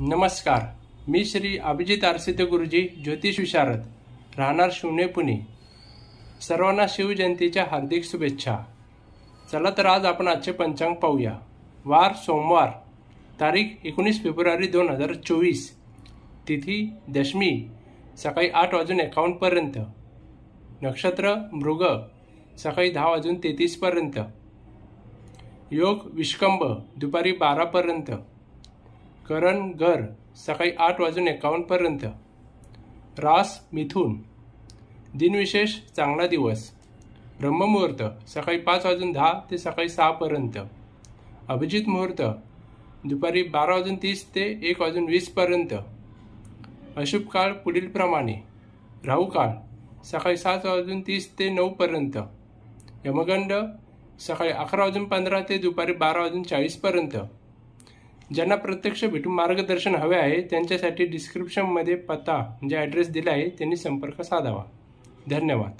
नमस्कार. मी श्री अभिजित आरसिद्ध गुरुजी ज्योतिष विशारद. राहणार शिवणे पुणे. सर्वांना शिवजयंतीच्या हार्दिक शुभेच्छा. चला तर आज आपण आजचे पंचांग पाहूया. वार सोमवार तारीख एकोणीस फेब्रुवारी दोन हजार चोवीस. तिथी दशमी सकाळी आठ वाजून एकावन्नपर्यंत नक्षत्र मृग सकाळी दहा वाजून तेहतीसपर्यंत योग विष्कंभ दुपारी बारापर्यंत करण घर सकाळी आठ वाजून एकावन्नपर्यंत रास मिथून. दिनविशेष चांगला दिवस. ब्रह्ममुहूर्त सकाळी पाच वाजून दहा ते सकाळी सहापर्यंत अभिजित मुहूर्त दुपारी बारा वाजून तीस ते एक वाजून वीसपर्यंत अशुभ काळ पुढीलप्रमाणे राहू काळ सकाळी सात वाजून तीस ते नऊपर्यंत यमगंड सकाळी अकरा वाजून पंधरा ते दुपारी बारा वाजून चाळीसपर्यंत ज्यांना प्रत्यक्ष भेटून मार्गदर्शन हवे आहे त्यांच्यासाठी डिस्क्रिप्शनमध्ये पत्ता म्हणजे ॲड्रेस दिला आहे त्यांनी संपर्क साधावा. धन्यवाद.